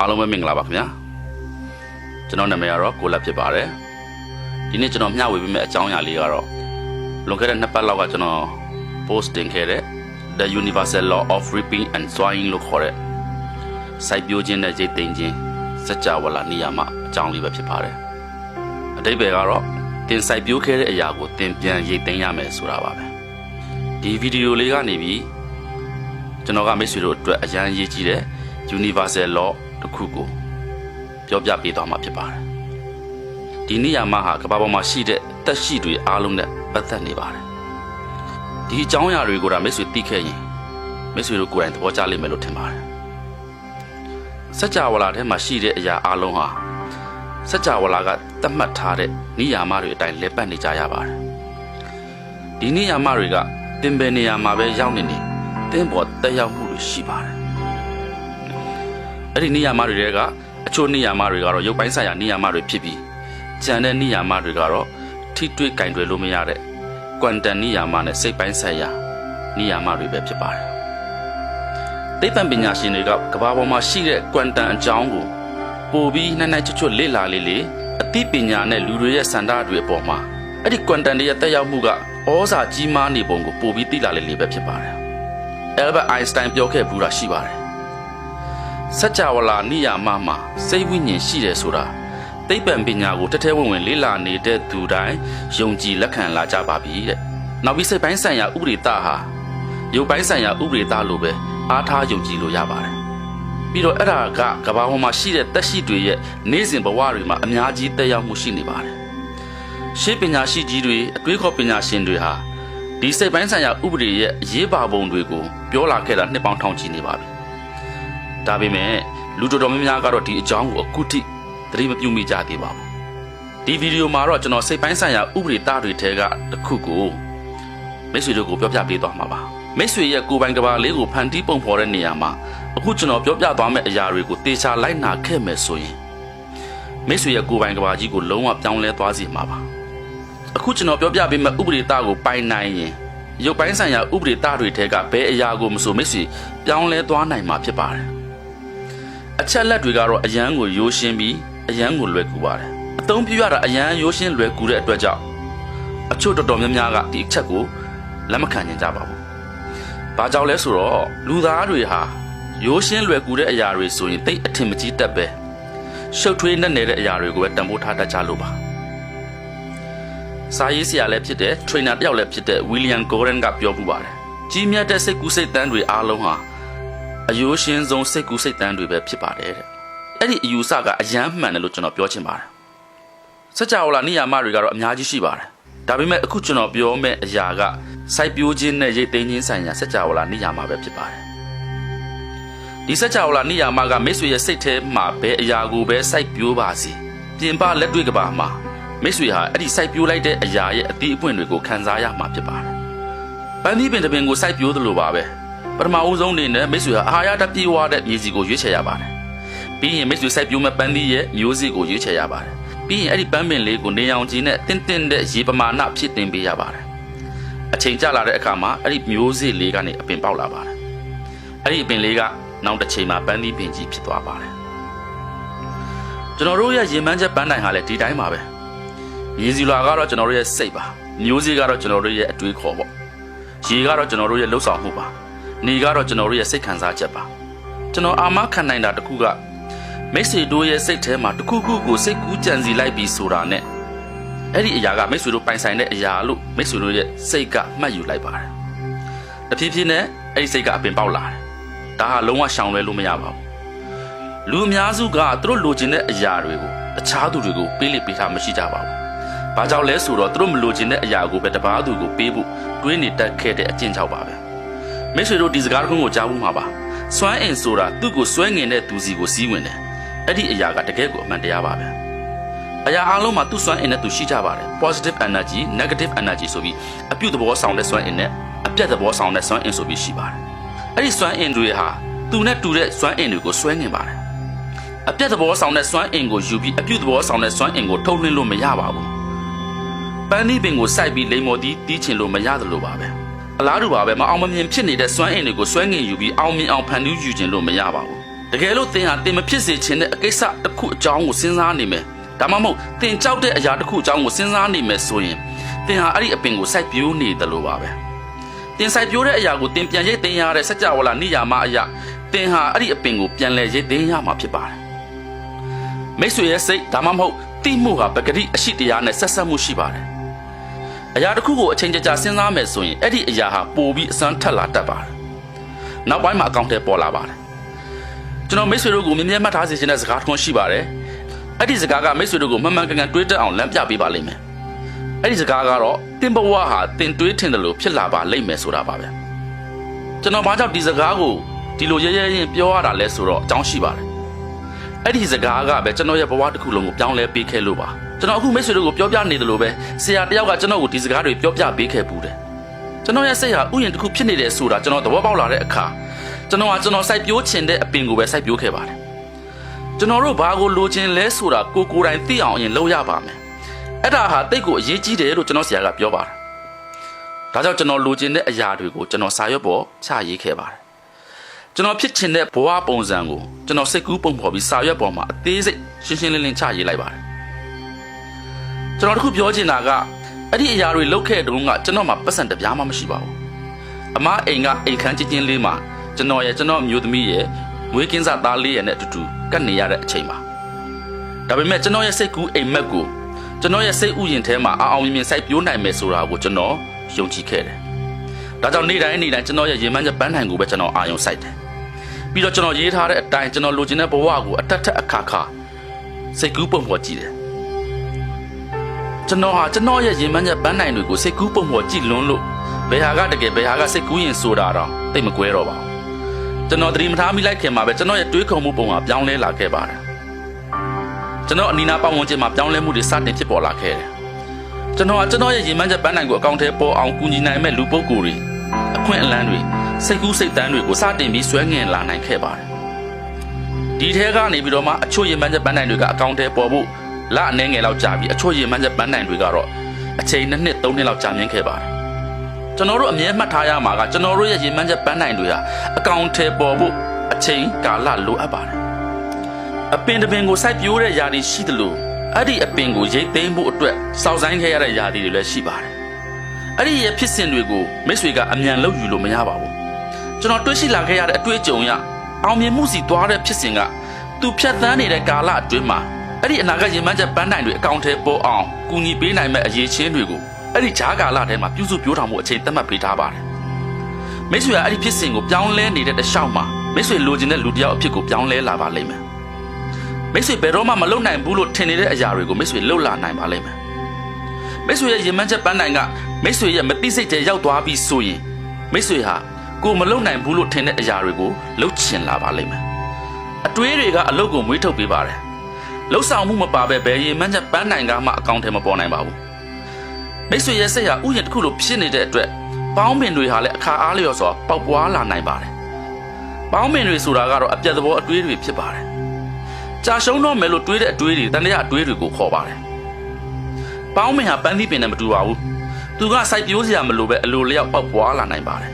အားလုံးပဲမင်္ဂလာပါခင်ဗျာကျွန်တော်နာမည်ကတော့ကိုလက်ဖြစ်ပါတယ်ဒီနေ့ကျွန်တော်မျှဝေပေးမယ့်အကြောင်းအရာလေးကတော့လွန်ခဲ့တဲ့နှစ်ပတ်လောက်ကကျွန်တော် post တင်ခဲ့တဲ့ The Universal Law of Reaping and Sowing လို့ခေါ်တဲ့စိုက်ပျိုးခြင်းနဲ့ရိတ်သိမ်းခြင်းစัจ java လာနေရာမှာအကြောင်းလေးပဲဖြစ်ပါတယ်အတိပ္ပယ်ကတော့တင်စိုက်ပျိုးခဲ့တဲ့အရာကိုတင်ပြန်ရိတ်သိမ်းရမယ်ဆိုတာပါပဲဒီဗီဒီယိုလေးကနေပြီးကျွန်တော်ကမိတ်ဆွေတို့အတွက်အရန်ရေးကြည့်တဲ့ Universal Law တစ်ခုကိုပြောပြပေးသွားမှာဖြစ်ပါတယ်။ဒီနေရာမှာဟာကမ္ဘာပေါ်မှာရှိတဲ့တက်ရှိတွေအားလုံးနဲ့ပတ်သက်နေပါတယ်။ဒီအကြောင်းအရာတွေကိုဒါမိတ်ဆွေသိခဲ့ရင်မိတ်ဆွေတို့ကိုယ်တိုင်သဘောကျလိမ့်မယ်လို့ထင်ပါတယ်။စัจ java လာထဲမှာရှိတဲ့အရာအားလုံးဟာစัจ java လာကသတ်မှတ်ထားတဲ့နေရာမတွေအတိုင်းလဲပတ်နေကြရပါတယ်။ဒီနေရာမတွေကတင်ပယ်နေရာမှာပဲရောက်နေနေတင်းပေါ်တက်ရောက်မှုတွေရှိပါတယ်။ အဲ့ဒီနေရာမတွေတွေကအချို့နေရာမတွေကတော့ရုပ်ပိုင်းဆိုင်ရာနေရာမတွေဖြစ်ပြီးကျန်တဲ့နေရာမတွေကတော့ထိတွေ့ကင်တွယ်လို့မရတဲ့ကွမ်တန်နေရာမနဲ့စိတ်ပိုင်းဆိုင်ရာနေရာမတွေပဲဖြစ်ပါတယ်။သိပ္ပံပညာရှင်တွေကကမ္ဘာပေါ်မှာရှိတဲ့ကွမ်တန်အကြောင်းကိုပိုပြီးနှိုင်းနှိုင်းချွတ်ချွတ်လေ့လာလေလေအသိပညာနဲ့လူတွေရဲ့စံတာတွေအပေါ်မှာအဲ့ဒီကွမ်တန်တွေရဲ့တက်ရောက်မှုကဩဇာကြီးမားနေပုံကိုပိုပြီးသိလာလေလေပဲဖြစ်ပါတယ်။ Albert Einstein ပြောခဲ့ဘူးတာရှိပါတယ် စัจ java လာနိယာမမှာစိတ်ဝိညာဉ်ရှိတယ်ဆိုတာသိပ္ပံပညာကိုတထဲဝင်ဝင်လေ့လာနေတဲ့သူတိုင်းယုံကြည်လက်ခံလာကြပါပြီတဲ့။နောက်ပြီးစိတ်ပိုင်းဆိုင်ရာဥပဒေတာဟာရုပ်ပိုင်းဆိုင်ရာဥပဒေတာလိုပဲအားထားယုံကြည်လို့ရပါတယ်။ပြီးတော့အဲ့ဒါကကမ္ဘာပေါ်မှာရှိတဲ့တက်ရှိတွေရဲ့နေ့စဉ်ဘဝတွေမှာအများကြီးတက်ရောက်မှုရှိနေပါတယ်။ရှေးပညာရှိကြီးတွေအတွေးခေါ်ပညာရှင်တွေဟာဒီစိတ်ပိုင်းဆိုင်ရာဥပဒေရဲ့အရေးပါပုံတွေကိုပြောလာခဲ့တာနှစ်ပေါင်းထောင်ချီနေပါပြီ။ ဒါပေမဲ့လူတော်တော်များများကတော့ဒီအကြောင်းကိုအခုထိသတိမပြုမိကြသေးပါဘူး။ဒီဗီဒီယိုမှာတော့ကျွန်တော်စိတ်ပိုင်းဆိုင်ရာဥပဒေသားတွေထဲကတစ်ခုကိုမိတ်ဆွေတို့ကိုပြောပြပေးသွားမှာပါ။မိတ်ဆွေရဲ့ကိုယ်ပိုင်ကဘာလေးကိုဖန်တီးပုံဖော်တဲ့နေရာမှာအခုကျွန်တော်ပြောပြသွားမယ့်အရာတွေကိုတေချာလိုက်နာခဲ့မယ်ဆိုရင်မိတ်ဆွေရဲ့ကိုယ်ပိုင်ကဘာကြီးကိုလုံးဝပြောင်းလဲသွားစေမှာပါ။အခုကျွန်တော်ပြောပြပေးမယ့်ဥပဒေသားကိုပိုင်နိုင်ရင်ရုပ်ပိုင်းဆိုင်ရာဥပဒေသားတွေထဲကဘယ်အရာကိုမဆိုမိတ်ဆွေပြောင်းလဲသွားနိုင်မှာဖြစ်ပါတယ်။ အချက်လက်တွေကတော့အရန်ကိုရိုးရှင်းပြီးအရန်ကိုလွယ်ကူပါတယ်။အသုံးပြရတာအရန်ရိုးရှင်းလွယ်ကူတဲ့အတွက်ကြောင့်အချို့တော်တော်များများကဒီအချက်ကိုလက်မခံနိုင်ကြပါဘူး။ဘာကြောင့်လဲဆိုတော့လူသားတွေဟာရိုးရှင်းလွယ်ကူတဲ့အရာတွေဆိုရင်တိတ်အထင်မကြီးတတ်ပဲရှုပ်ထွေးနဲ့နေတဲ့အရာတွေကိုပဲတံပိုးထားတတ်ကြလို့ပါ။စာရေးဆရာလည်းဖြစ်တဲ့ trainer တယောက်လည်းဖြစ်တဲ့ William Gordon ကပြောပူပါတယ်။ကြီးမြတ်တဲ့စိတ်ကူးစိတ်တန်းတွေအားလုံးဟာ အယိုးရှင်းဆုံးစိတ်ကူးစိတ်တန်းတွေပဲဖြစ်ပါတယ်တဲ့အဲ့ဒီအယူဆကအယမ်းမှန်တယ်လို့ကျွန်တော်ပြောချင်ပါတယ်စัจ java လာနေရာမတွေကတော့အများကြီးရှိပါတယ်ဒါပေမဲ့အခုကျွန်တော်ပြောမယ့်အရာကစိုက်ပျိုးခြင်းနဲ့ရိတ်သိမ်းခြင်းဆိုင်ရာစัจ java လာနေရာမပဲဖြစ်ပါတယ်ဒီစัจ java လာနေရာမကမိတ်ဆွေရဲ့စိတ်ထဲမှာဘယ်အရာကိုပဲစိုက်ပျိုးပါစေပြင်ပလက်တွေ့ကဘာမှာမိတ်ဆွေဟာအဲ့ဒီစိုက်ပျိုးလိုက်တဲ့အရာရဲ့အသီးအပွင့်တွေကိုခံစားရမှာဖြစ်ပါတယ်ပန်းသီးပင်တစ်ပင်ကိုစိုက်ပျိုးသလိုပါပဲ ပထမဦးဆုံးအနေနဲ့မိတ်ဆွေဟာအာဟာရတပြေဝတဲ့မြေစီကိုရွေးချယ်ရပါတယ်။ပြီးရင်မိတ်ဆွေစိုက်ပျိုးမဲ့ပန်းသီးရဲ့မျိုးစေ့ကိုရွေးချယ်ရပါတယ်။ပြီးရင်အဲ့ဒီပန်းပင်လေးကိုနေအောင်ကြီးနဲ့တင်းတင်းတဲ့ရေပမာဏဖြစ်တင်ပေးရပါတယ်။အချိန်ကျလာတဲ့အခါမှာအဲ့ဒီမျိုးစေ့လေးကနေအပင်ပေါက်လာပါတယ်။အဲ့ဒီအပင်လေးကနောက်တစ်ချိန်မှာပန်းသီးပင်ကြီးဖြစ်သွားပါတယ်။ကျွန်တော်တို့ရဲ့ရင်မန်းချက်ပန်းတိုင်ဟာလည်းဒီတိုင်းပါပဲ။ရေစီလွာကတော့ကျွန်တော်တို့ရဲ့စိတ်ပါ။မျိုးစေ့ကတော့ကျွန်တော်တို့ရဲ့အတွေးခေါ်ပေါ့။ရေကတော့ကျွန်တော်တို့ရဲ့လှုပ်ဆောင်မှုပါ။ နေကတော့ကျွန်တော်တို့ရဲ့စိတ်ခံစားချက်ပါကျွန်တော်အာမခံနိုင်တာတခုကမိတ်ဆွေတို့ရဲ့စိတ်ထဲမှာတခုခုကိုစိတ်ကူးကြံစီလိုက်ပြီးဆိုတာနဲ့အဲ့ဒီအရာကမိတ်ဆွေတို့ပိုင်ဆိုင်တဲ့အရာလို့မိတ်ဆွေတို့ရဲ့စိတ်ကမှတ်ယူလိုက်ပါတယ်တဖြည်းဖြည်းနဲ့အဲ့ဒီစိတ်ကအပင်ပေါက်လာတယ်ဒါဟာလုံးဝရှောင်လွဲလို့မရပါဘူးလူအများစုကသူတို့လိုချင်တဲ့အရာတွေကိုအခြားသူတွေကိုပေးလိပေးထားမရှိကြပါဘူး။ဘာကြောင့်လဲဆိုတော့သူတို့မလိုချင်တဲ့အရာကိုပဲတပားသူကိုပေးဖို့တွေးနေတတ်ခဲ့တဲ့အကျင့်ကြောင့်ပါပဲ။ မိတ်ဆွေတို့ဒီစကားတစ်ခုကိုကြားဘူးမှာပါစွမ်းအင်ဆိုတာသူ့ကိုစွဲငင်တဲ့သူစီကိုစီးဝင်တယ်အဲ့ဒီအရာကတကယ်ကိုအမှန်တရားပါပဲအရာအလုံးမှာသူ့စွမ်းအင်နဲ့သူရှိကြပါတယ် positive energy negative energy ဆိုပြီးအပြုတ်သဘောဆောင်တဲ့စွမ်းအင်နဲ့အပြတ်သဘောဆောင်တဲ့စွမ်းအင်ဆိုပြီးရှိပါတယ်အဲ့ဒီစွမ်းအင်တွေဟာသူနဲ့တူတဲ့စွမ်းအင်တွေကိုစွဲငင်ပါတယ်အပြတ်သဘောဆောင်တဲ့စွမ်းအင်ကိုယူပြီးအပြုတ်သဘောဆောင်တဲ့စွမ်းအင်ကိုထုတ်လွှင့်လို့မရပါဘူးပန်းသီးပင်ကိုစိုက်ပြီးလိမ်မော်တီးတီးချင်လို့မရတယ်လို့ပါပဲ အလားတူပါပဲမအောင်မမြင်ဖြစ်နေတဲ့စွမ်းအင်တွေကိုစွဲငင်ယူပြီးအောင်မြင်အောင်ဖန်တီးယူခြင်းလို့မရပါဘူးတကယ်လို့သင်ဟာသင်မဖြစ်စေချင်တဲ့အကိစ္စတစ်ခုအကြောင်းကိုစဉ်းစားနေမယ်ဒါမှမဟုတ်သင်ကြောက်တဲ့အရာတစ်ခုအကြောင်းကိုစဉ်းစားနေမယ်ဆိုရင်သင်ဟာအဲ့ဒီအပင်ကိုစိုက်ပျိုးနေတယ်လို့ပါပဲတင်စိုက်ပျိုးတဲ့အရာကိုတင်ပြန်ရိတ်သိမ်းရတဲ့စัจ java လာနိယာမအရာတင်ဟာအဲ့ဒီအပင်ကိုပြန်လဲရိတ်သိမ်းရမှာဖြစ်ပါတယ်မိတ်ဆွေရဲ့စိတ်ဒါမှမဟုတ်တိမှုဟာပဂတိအရှိတရားနဲ့ဆက်ဆက်မှုရှိပါတယ် အရာတစ်ခုကိုအချိန်ကြာကြာစဉ်းစားမယ်ဆိုရင်အဲ့ဒီအရာဟာပိုပြီးအစမ်းထက်လာတတ်ပါတယ်နောက်ပိုင်းမှာအကောင့်ထဲပေါ်လာပါတယ်ကျွန်တော်မိတ်ဆွေတို့ကိုမြင်မြတ်မှတ်ထားစေချင်တဲ့စကားတစ်ခုရှိပါတယ်အဲ့ဒီစကားကမိတ်ဆွေတို့ကိုမှန်မှန်ကန်ကန်တွေးတတ်အောင်လမ်းပြပေးပါလိမ့်မယ်အဲ့ဒီစကားကတော့တင်ဘဝဟာတင်တွေးထင်တယ်လို့ဖြစ်လာပါလိမ့်မယ်ဆိုတာပါပဲကျွန်တော်ဘာကြောင့်ဒီစကားကိုဒီလိုရဲရဲရင်ပြောရတာလဲဆိုတော့အကြောင်းရှိပါတယ်အဲ့ဒီစကားကပဲကျွန်တော်ရဲ့ဘဝတစ်ခုလုံးကိုပြောင်းလဲပေးခဲ့လို့ပါ ကျွန်တော်အခုမိတ်ဆွေတို့ကိုပြောပြနေတယ်လို့ပဲဆရာတယောက်ကကျွန်တော်ကိုဒီစကားတွေပြောပြပေးခဲ့ဘူးတယ်ကျွန်တော်ရဲ့စိတ်ဟာဥယျာဉ်တစ်ခုဖြစ်နေတယ်ဆိုတာကျွန်တော်သဘောပေါက်လာတဲ့အခါကျွန်တော်ဟာကျွန်တော်စိုက်ပျိုးချင်တဲ့အပင်ကိုပဲစိုက်ပျိုးခဲ့ပါတယ်ကျွန်တော်တို့ဘာကိုလိုချင်လဲဆိုတာကိုကိုယ်တိုင်သိအောင်အရင်လုပ်ရပါမယ်အဲ့ဒါဟာတိတ်ကိုအရေးကြီးတယ်လို့ကျွန်တော်ဆရာကပြောပါတယ်ဒါကြောင့်ကျွန်တော်လိုချင်တဲ့အရာတွေကိုကျွန်တော်စာရွက်ပေါ်ချရေးခဲ့ပါတယ်ကျွန်တော်ဖြစ်ချင်တဲ့ဘဝပုံစံကိုကျွန်တော်စိတ်ကူးပုံဖော်ပြီးစာရွက်ပေါ်မှာအသေးစိတ်ရှင်းရှင်းလင်းလင်းချရေးလိုက်ပါတယ် ကျွန်တော်တခုပြောချင်တာကအဲ့ဒီအရာတွေလုပ်ခဲ့တုန်းကကျွန်တော်မှာပတ်စံတစ်ပြားမှမရှိပါဘူးအမအိမ်ကအိမ်ခန်းချင်းချင်းလေးမှာကျွန်တော်ရဲ့ကျွန်တော်အမျိုးသမီးရဲ့မွေးကင်းစားသားလေးရဲ့နဲ့အတူတူကတ်နေရတဲ့အချိန်ပါဒါပေမဲ့ကျွန်တော်ရဲ့စိတ်ကူးအိမ်မက်ကိုကျွန်တော်ရဲ့စိတ်ဥယျင်ထဲမှာအအောင်မြင်မြင်စိုက်ပျိုးနိုင်မယ်ဆိုတာကိုကျွန်တော်ယုံကြည်ခဲ့တယ်ဒါကြောင့်နေ့တိုင်းနေ့တိုင်းကျွန်တော်ရဲ့ရင်မှန်းချက်ပန်းတိုင်ကိုပဲကျွန်တော်အာရုံစိုက်တယ်ပြီးတော့ကျွန်တော်ရေးထားတဲ့အတိုင်းကျွန်တော်လိုချင်တဲ့ဘဝကိုအထက်ထက်အခါခါစိတ်ကူးပုံပေါ်ကြည့်တယ် ကျွန်တော်ဟာကျွန်တော်ရဲ့ရင်မှန်းချက်ပန်းတိုင်တွေကိုစိတ်ကူးပုံပေါ်ကြည့်လွန်းလို့ဘယ်ဟာကတကယ်ဘယ်ဟာကစိတ်ကူးရင်ဆိုတာတော့သိမကွဲတော့ပါဘူးကျွန်တော်သတိမထားမိလိုက်ခင်မှာပဲကျွန်တော်ရဲ့တွေးခေါ်မှုပုံကပြောင်းလဲလာခဲ့ပါတယ်ကျွန်တော်အနီးနားပတ်ဝန်းကျင်မှာပြောင်းလဲမှုတွေစတင်ဖြစ်ပေါ်လာခဲ့တယ်ကျွန်တော်ကကျွန်တော်ရဲ့ရင်မှန်းချက်ပန်းတိုင်ကိုအကောင့်ထဲပေါ်အောင်ကူညီနိုင်မဲ့လူပုဂ္ဂိုလ်တွေအခွင့်အလမ်းတွေစိတ်ကူးစိတ်တန်းတွေကိုစတင်ပြီးဆွဲငင်လာနိုင်ခဲ့ပါတယ်ဒီထဲကနေပြီးတော့မှအချို့ရင်မှန်းချက်ပန်းတိုင်တွေကအကောင့်ထဲပေါ်ဖို့ လအနေငယ်လောက်ကြာပြီးအချို့ရင်မှန်းချက်ပန်းတိုင်တွေကတော့အချိန်နှစ်နှစ်သုံးနှစ်လောက်ကြာမြင့်ခဲ့ပါတယ်ကျွန်တော်တို့အမြဲမှတ်ထားရမှာကကျွန်တော်တို့ရဲ့ရင်မှန်းချက်ပန်းတိုင်တွေဟာအကောင့်ထဲပေါ်ဖို့အချိန်ကာလလိုအပ်ပါတယ်အပင်တစ်ပင်ကိုစိုက်ပျိုးတဲ့ຢာတွေရှိသလိုအဲ့ဒီအပင်ကိုရိတ်သိမ်းဖို့အတွက်စောင့်ဆိုင်ခဲ့ရတဲ့ຢာတွေလည်းရှိပါတယ်အဲ့ဒီရဲ့ဖြစ်စဉ်တွေကိုမိတ်ဆွေကအမြန်လောက်ယူလို့မရပါဘူးကျွန်တော်တွေးရှိလာခဲ့ရတဲ့အတွေ့အကြုံရအောင်မြင်မှုစီသွားတဲ့ဖြစ်စဉ်ကသူဖြတ်သန်းနေတဲ့ကာလအတွင်းမှာ အဲ့ဒီအနာဂတ်ရင်မှန်းချက်ပန်းတိုင်တွေအကောင့်ထဲပေါ်အောင်ကူညီပေးနိုင်မဲ့အရေးချင်းတွေကိုအဲ့ဒီဂျားကာလထဲမှာပြုစုပြောထောင်မှုအချိန်သတ်မှတ်ပေးထားပါတယ်မိတ်ဆွေကအဲ့ဒီဖြစ်စဉ်ကိုပြောင်းလဲနေတဲ့တခြားမှာမိတ်ဆွေလိုချင်တဲ့လူတစ်ယောက်အဖြစ်ကိုပြောင်းလဲလာပါလိမ့်မယ်မိတ်ဆွေဘယ်တော့မှမလုပ်နိုင်ဘူးလို့ထင်နေတဲ့အရာတွေကိုမိတ်ဆွေလှုပ်လာနိုင်ပါလိမ့်မယ်မိတ်ဆွေရဲ့ရင်မှန်းချက်ပန်းတိုင်ကမိတ်ဆွေရဲ့မသိစိတ်တွေရောက်သွားပြီဆိုရင်မိတ်ဆွေဟာကိုမလုံနိုင်ဘူးလို့ထင်တဲ့အရာတွေကိုလှုပ်ချင်လာပါလိမ့်မယ်အတွေးတွေကအလုတ်ကိုမွေးထုတ်ပေးပါတယ် လှုပ်ဆောင်မှုမပါပဲဘယ်ရင်မှန်းချက်ပန်းနိုင်ကမှအကောင့်ထဲမပေါ်နိုင်ပါဘူးမိတ်ဆွေရဲ့စိတ်ဟာဥယျာဉ်တစ်ခုလိုဖြစ်နေတဲ့အတွက်ပေါင်းပင်တွေဟာလည်းအခါအားလျော်စွာပေါက်ပွားလာနိုင်ပါတယ်ပေါင်းပင်တွေဆိုတာကတော့အပြတ်သဘောအတွေးတွေဖြစ်ပါတယ်ကြာရှုံးတော့မယ်လို့တွေးတဲ့အတွေးတွေတန်တရားအတွေးတွေကိုခေါ်ပါတယ်ပေါင်းပင်ဟာပန်းသီးပင်နဲ့မတူပါဘူးသူကစိုက်ပျိုးစရာမလိုပဲအလိုလျောက်ပေါက်ပွားလာနိုင်ပါတယ်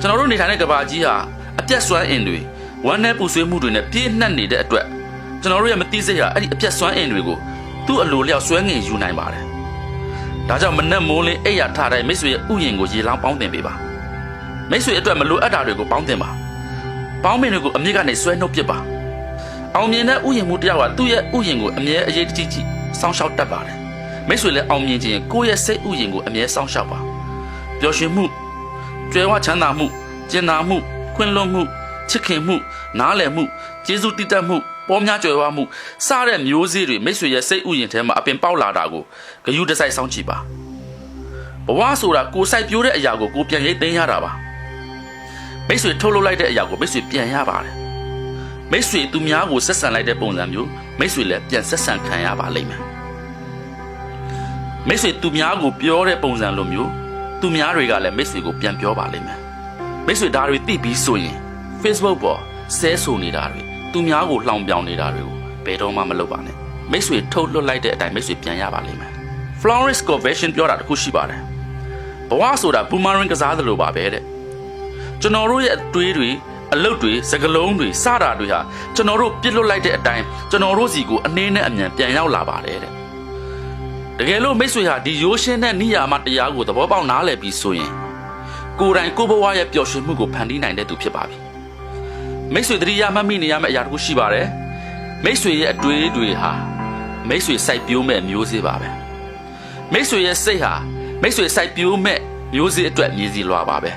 ကျွန်တော်တို့နေထိုင်တဲ့ကဘာကြီးဟာအပြတ်စွမ်းအင်တွေဝမ်းနဲ့ပူဆွေးမှုတွေနဲ့ပြည့်နှက်နေတဲ့အတွက် ကျွန်တော်တို့ရဲ့မသိစိတ်ဟာအဲ့ဒီအပြတ်စွမ်းအင်တွေကိုသူ့အလိုလျောက်ဆွဲငင်ယူနိုင်ပါတယ်ဒါကြောင့်မနဲ့မိုးလင်းအိယာထားတဲ့မိတ်ဆွေရဲ့ဥယျင်ကိုရေလောင်းပေါင်းတင်ပေးပါမိတ်ဆွေအတွက်မလိုအပ်တာတွေကိုပေါင်းတင်ပါပေါင်းမင်တွေကိုအမြင့်ကနေဆွဲနှုတ်ပစ်ပါအောင်မြင်တဲ့ဥယျင်မှုတယောက်ကသူ့ရဲ့ဥယျင်ကိုအမြဲအရေးတကြီးကြီးစောင့်ရှောက်တတ်ပါတယ်မိတ်ဆွေလည်းအောင်မြင်ခြင်းကိုယ့်ရဲ့စိတ်ဥယျင်ကိုအမြဲစောင့်ရှောက်ပါပျော်ရွှင်မှုကျွဲဝချမ်းသာမှုကျင်နာမှုခွင့်လွတ်မှုချစ်ခင်မှုနားလည်မှုကျေးဇူးတည်တတ်မှု ပေါ်များကြွယ်ဝမှုစတဲ့မျိုးစေ့တွေမိတ်ဆွေရဲ့စိတ်ဥယျင်ထဲမှာအပင်ပေါက်လာတာကိုဂယုတစိုက်စောင့်ကြည့်ပါဘဝဆိုတာကိုစိုက်ပြိုးတဲ့အရာကိုကိုပြန်ရိတ်သိမ်းရတာပါမိတ်ဆွေထုတ်လုပ်လိုက်တဲ့အရာကိုမိတ်ဆွေပြန်ရပါတယ်မိတ်ဆွေသူများကိုဆက်ဆံလိုက်တဲ့ပုံစံမျိုးမိတ်ဆွေလည်းပြန်ဆက်ဆံခံရပါလိမ့်မယ်မိတ်ဆွေသူများကိုပြောတဲ့ပုံစံလိုမျိုးသူများတွေကလည်းမိတ်ဆွေကိုပြန်ပြောပါလိမ့်မယ်မိတ်ဆွေဒါတွေသိပြီးဆိုရင် Facebook ပေါ်ဆဲဆိုနေတာတွေ သူများကိုလှောင်ပြောင်နေတာတွေကိုဘယ်တော့မှမလုပ်ပါနဲ့မိတ်ဆွေထုတ်လွတ်လိုက်တဲ့အတိုင်းမိတ်ဆွေပြန်ရပါလိမ့်မယ် Florence Convention ပြောတာတခုရှိပါတယ်ဘဝဆိုတာ boomerang ကစားသလိုပါပဲတဲ့ကျွန်တော်တို့ရဲ့အတွေးတွေအလုတ်တွေစကလုံးတွေစတာတွေဟာကျွန်တော်တို့ပြစ်လွတ်လိုက်တဲ့အတိုင်းကျွန်တော်တို့စီကိုအနေနဲ့အမြန်ပြန်ရောက်လာပါတယ်တဲ့တကယ်လို့မိတ်ဆွေဟာဒီရိုးရှင်းတဲ့နိယာမတရားကိုသဘောပေါက်နားလည်ပြီးဆိုရင်ကိုယ်တိုင်ကိုယ့်ဘဝရဲ့ပျော်ရွှင်မှုကိုဖန်တီးနိုင်တဲ့သူဖြစ်ပါပြီ မိတ်ဆွေတတိယမှတ်မိနေရမယ့်အရာတစ်ခုရှိပါတယ်မိတ်ဆွေရဲ့အတွေးတွေဟာမိတ်ဆွေစိုက်ပျိုးမဲ့မျိုးစေ့ပါပဲမိတ်ဆွေရဲ့စိတ်ဟာမိတ်ဆွေစိုက်ပျိုးမဲ့မျိုးစေ့အတွက်မြည်စီလွာပါပဲ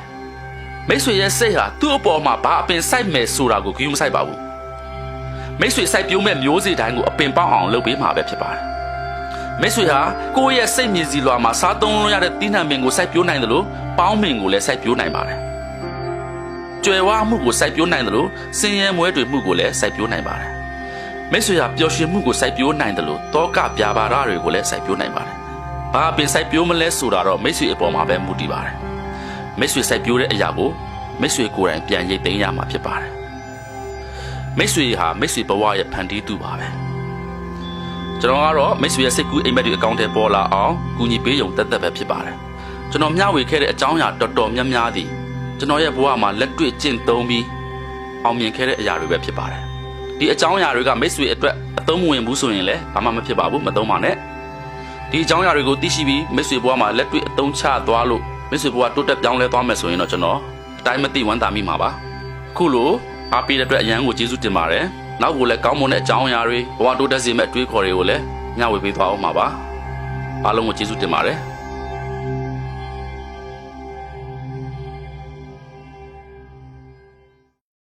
မိတ်ဆွေရဲ့စိတ်ဟာသူ့အပေါ်မှာဘာအပင်စိုက်မယ်ဆိုတာကိုဂရုမစိုက်ပါဘူးမိတ်ဆွေစိုက်ပျိုးမဲ့မျိုးစေ့တိုင်းကိုအပင်ပေါက်အောင်လုပ်ပေးမှာပဲဖြစ်ပါတယ်မိတ်ဆွေဟာကိုယ့်ရဲ့စိတ်မြည်စီလွာမှာစားသုံးလို့ရတဲ့တီးနှံပင်ကိုစိုက်ပျိုးနိုင်တယ်လို့ပေါင်းပင်ကိုလည်းစိုက်ပျိုးနိုင်ပါတယ် ကြွယ်ဝမှုကိုစိုက်ပျိုးနိုင်တယ်လို့စင်ရဲမွဲတွေမှုကိုလည်းစိုက်ပျိုးနိုင်ပါတယ်မိတ်ဆွေဟာပျော်ရွှင်မှုကိုစိုက်ပျိုးနိုင်တယ်လို့တောကပြာပါရတွေကိုလည်းစိုက်ပျိုးနိုင်ပါတယ်ဘာအပင်စိုက်ပျိုးမလဲဆိုတာတော့မိတ်ဆွေအပေါ်မှာပဲမူတည်ပါတယ်မိတ်ဆွေစိုက်ပျိုးတဲ့အရာကိုမိတ်ဆွေကိုယ်တိုင်ပြန်ရိတ်သိမ်းရမှာဖြစ်ပါတယ်မိတ်ဆွေဟာမိတ်ဆွေဘဝရဲ့ဖန်တီးသူပါပဲကျွန်တော်ကတော့မိတ်ဆွေရဲ့စိတ်ကူးအိမ်မက်တွေအကောင့်ထဲပေါ်လာအောင်ကူညီပေးရုံတက်တက်ပဲဖြစ်ပါတယ်ကျွန်တော်မျှဝေခဲ့တဲ့အကြောင်းအရာတော်တော်များများသည် ကျွန်တော်ရဲ့ဘဝမှာလက်တွေ့ကျင့်သုံးပြီးအောင်မြင်ခဲ့တဲ့အရာတွေပဲဖြစ်ပါတယ်ဒီအကြောင်းအရာတွေကမိတ်ဆွေအတွက်အသုံးမဝင်ဘူးဆိုရင်လည်းဘာမှမဖြစ်ပါဘူးမသုံးပါနဲ့ဒီအကြောင်းအရာတွေကိုသိရှိပြီးမိတ်ဆွေဘဝမှာလက်တွေ့အသုံးချသွားလို့မိတ်ဆွေဘဝတိုးတက်ပြောင်းလဲသွားမယ်ဆိုရင်တော့ကျွန်တော်အတိုင်းမသိဝမ်းသာမိမှာပါခုလိုအားပေးတဲ့အတွက်အရန်ကိုကျေးဇူးတင်ပါတယ်နောက်ကိုလည်းကောင်းမွန်တဲ့အကြောင်းအရာတွေဘဝတိုးတက်စေမယ့်အတွေးခေါ်တွေကိုလည်းမျှဝေပေးသွားအောင်ပါပါအားလုံးကိုကျေးဇူးတင်ပါတယ်